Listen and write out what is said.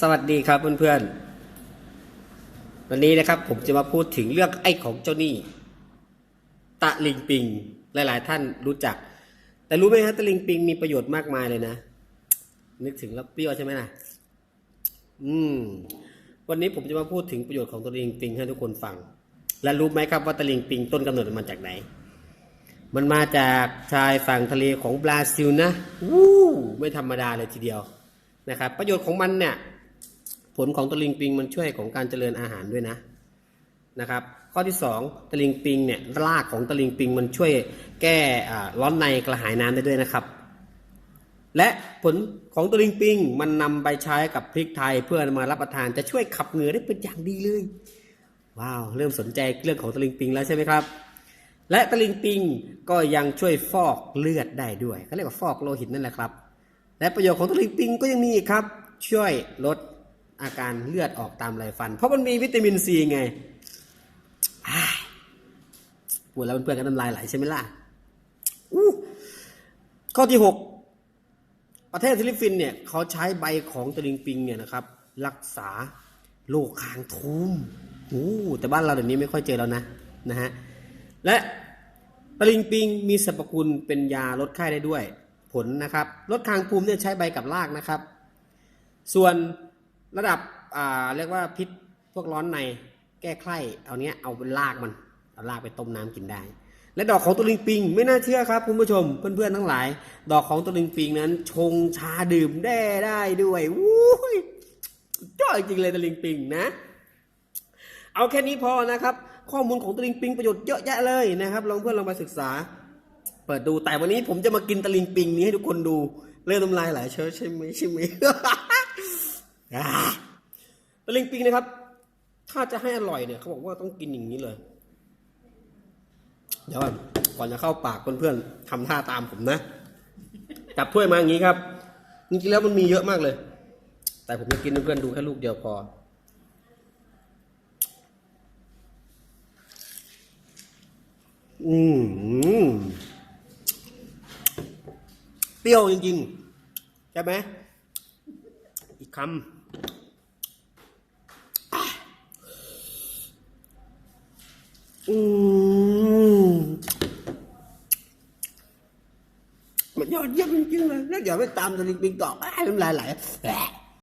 สวัสดีครับเพื่อนๆ วันนี้นะครับผมจะมาพูดถึงเรื่องไอ้ของเจ้าหนี้ตะลิงปิง หลายๆ ท่านรู้จัก แต่รู้ไหมฮะตะลิงปิงมีประโยชน์มากมายเลยนะ นึกถึงแล้วเปรี้ยวใช่ไหมล่ะอืม วันนี้ผมจะมาพูดถึงประโยชน์ของตะลิงปิงให้ทุกคนฟัง และรู้ไหมครับว่าตะลิงปิงต้นกำเนิดมันมาจากไหน มันมาจากชายฝั่งทะเลของบราซิลนะ วู้ไม่ธรรมดาเลยทีเดียวนะครับประโยชน์ของมันเนี่ย ผลของตะลิงปิงมันช่วยของการเจริญอาหารด้วยนะนะครับ ข้อที่ 2ตะลิงปิงเนี่ยรากของตะลิงปิงมันช่วยแก้ร้อนในกระหายน้ำได้ด้วยนะครับ และผลของตะลิงปิงมันนำไปใช้กับพริกไทยเพื่อมารับประทานจะช่วยขับเหงื่อได้เป็นอย่างดีเลยว้าวเริ่มสนใจเรื่องของตะลิงปิงแล้วใช่ไหมครับ และตะลิงปิงก็ยังช่วยฟอกเลือดได้ด้วยเขาเรียกว่าฟอกโลหิตนั่นแหละครับ และประโยชน์ของตะลิงปิงก็ยังมีอีกครับ ช่วยลด อาการเลือดออกตามไรฟัน เพราะมันมีวิตามินซีไงอ้ายพูดแล้วเพื่อนๆก็น้ำลายไหลใช่ไหมล่ะอู้ข้อที่หกประเทศฟิลิปปินเนี่ยเขาใช้ใบของตะลิงปิงเนี่ยนะครับ รักษาโรคคางทูมอู้แต่บ้านเราเดี๋ยวนี้ไม่ค่อยเจอแล้วนะนะฮะและตะลิงปิงมีสรรพคุณเป็นยาลดไข้ได้ด้วย ผลนะครับลดคางภูมิเนี่ยใช้ใบกับรากนะครับ ส่วน ระดับอ่าเรียกว่าพิษพวกร้อนในแก้ไข้เอาเนี้ยเอาเป็นรากมันเอารากไปต้มน้ำกินได้ และดอกของตะลิงปิงไม่น่าเชื่อครับคุณผู้ชมเพื่อนๆทั้งหลาย ดอกของตะลิงปิงนั้น ชงชาดื่มได้ได้ด้วยวู้ยจ้อยจริงเลยตะลิงปิงนะ เอาแค่นี้พอนะครับ ข้อมูลของตะลิงปิงประโยชน์เยอะแยะเลยนะครับลองเพื่อนลองไปศึกษา เปิดดูแต่วันนี้ผมจะมากินตะลิงปิงนี้ให้ทุกคนดูเริ่มน้ำลายไหลเชิญใช่ไหมใช่ไหม อ่าตะลิงปิงนะครับ ถ้าจะให้อร่อยเนี่ยเขาบอกว่าต้องกินอย่างนี้เลย เดี๋ยวก่อนก่อนจะเข้าปากเพื่อนๆทำท่าตามผมนะจับถ้วยมาอย่างนี้ครับจริงๆแล้วมันมีเยอะมากเลย แต่ผมจะกินเพื่อนๆดูแค่ลูกเดียวพออืมเปรี้ยวจริงๆ ใช่ไหม คำอืมมันยอดเยี่ยมจริงๆเลยแล้วเดี๋ยวไปตามตะลิงปิงต่ออ้ายน้ำลายไหล